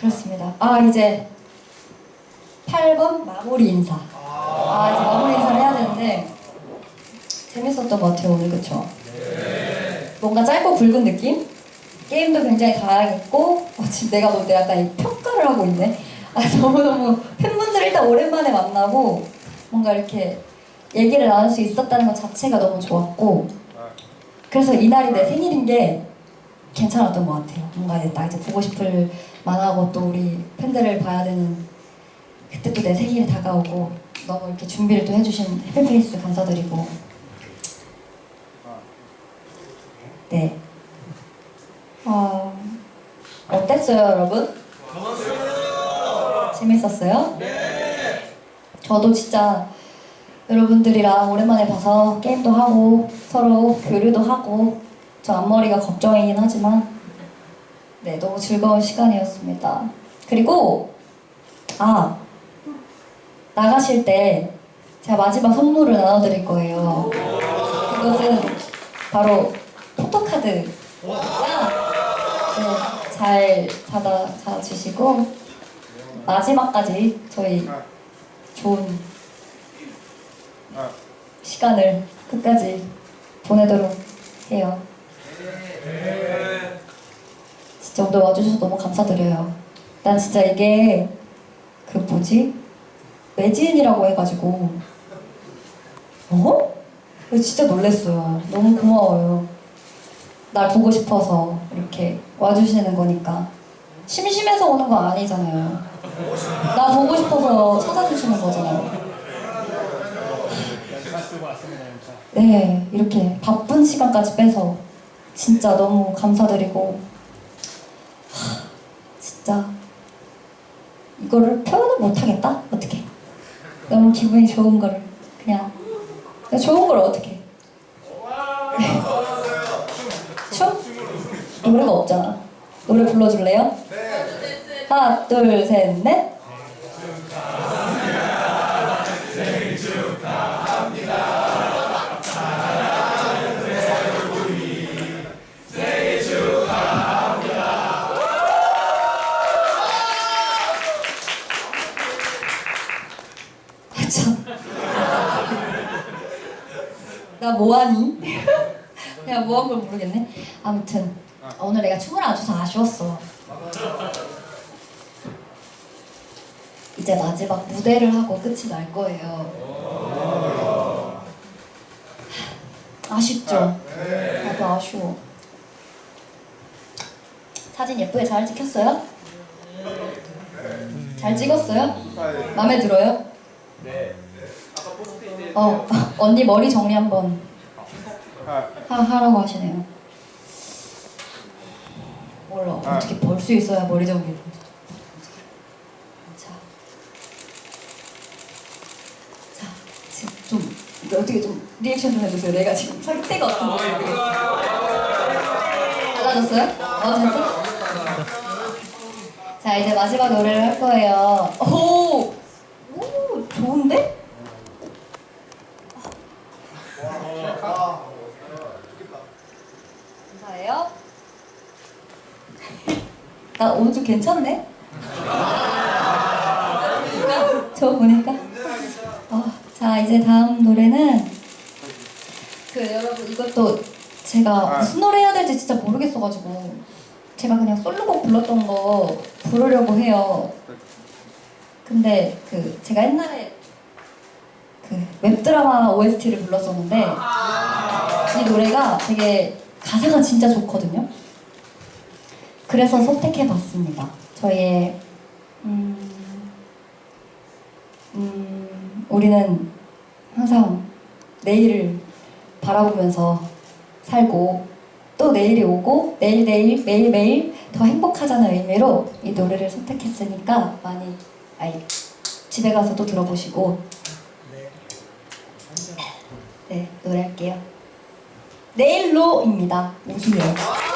그렇습니다. 아 이제 8번 마무리 인사. 아 이제 마무리 인사를 해야 되는데 재밌었던 것 같아요 오늘 그쵸? 뭔가 짧고 굵은 느낌? 게임도 굉장히 다양했고 어, 지금 내가 볼때 약간 이 평가를 하고 있네. 아 너무너무 팬분들 일단 오랜만에 만나고 뭔가 이렇게 얘기를 나눌 수 있었다는 것 자체가 너무 좋았고 그래서 이날이 내 생일인 게 괜찮았던 것 같아요. 뭔가 이제 나 이제 보고 싶을 만하고 또 우리 팬들을 봐야 되는 그때 또 내 생일이 다가오고 너무 이렇게 준비를 또 해주신 해피페이스 감사드리고 네. 어, 어땠어요, 여러분? 재밌었어요? 저도 진짜 여러분들이랑 오랜만에 봐서 게임도 하고 서로 교류도 하고 저 앞머리가 걱정이긴 하지만 네 너무 즐거운 시간이었습니다. 그리고 아 나가실 때 제가 마지막 선물을 나눠드릴 거예요. 그것은 바로 포토카드가 네, 잘 받아 주시고 마지막까지 저희 좋은 시간을 끝까지 보내도록 해요. 진짜 오늘 와주셔서 너무 감사드려요. 난 진짜 이게 그 뭐지? 매지인이라고 해가지고 어? 진짜 놀랬어요. 너무 고마워요. 날 보고 싶어서 이렇게 와주시는 거니까 심심해서 오는 거 아니잖아요. 나 보고 싶어서 찾아주시는 거잖아요. 네, 이렇게 바쁜 시간까지 빼서 진짜 너무 감사드리고 하, 진짜 이거를 표현을 못하겠다? 어떻게? 너무 기분이 좋은 걸 그냥 그냥 좋은 걸 어떻게? 춤? 노래가 없잖아. 노래 불러줄래요? 하나, 둘, 셋, 넷. 뭐하니? 내가 뭐한 걸 모르겠네. 아무튼 오늘 내가 춤을 안 춰서 아쉬웠어. 이제 마지막 무대를 하고 끝이 날 거예요. 아쉽죠? 나도 아쉬워. 사진 예쁘게 잘 찍혔어요? 잘 찍었어요? 마음에 들어요? 어, 언니 머리 정리 한번 하, 하라고 하시네요. 몰라, 어떻게 벌 수 있어야 머리 정리를. 자, 자, 지금 좀 어떻게 좀 리액션 좀 해주세요. 내가 지금 상태가 어떤지 모르겠어. 달라졌어요? 어, 됐어? 자, 이제 마지막 노래를 할 거예요. 오, 오, 좋은데? 감사해요. 나 오늘 좀 괜찮네? 저 보니까. 어, 자, 이제 다음 노래는 그 여러분 이것도 제가 무슨 노래 해야 될지 진짜 모르겠어가지고 제가 그냥 솔로곡 불렀던 거 부르려고 해요. 근데 그 제가 옛날에 그 웹드라마 OST를 불렀었는데 이 노래가 되게 가사가 진짜 좋거든요. 그래서 선택해봤습니다. 저희의 음, 음, 우리는 항상 내일을 바라보면서 살고 또 내일이 오고 내일 내일 매일 매일 더 행복하자는 의미로 이 노래를 선택했으니까 많이 아이 집에 가서 또 들어보시고 네 노래할게요. 내일로입니다. 오시요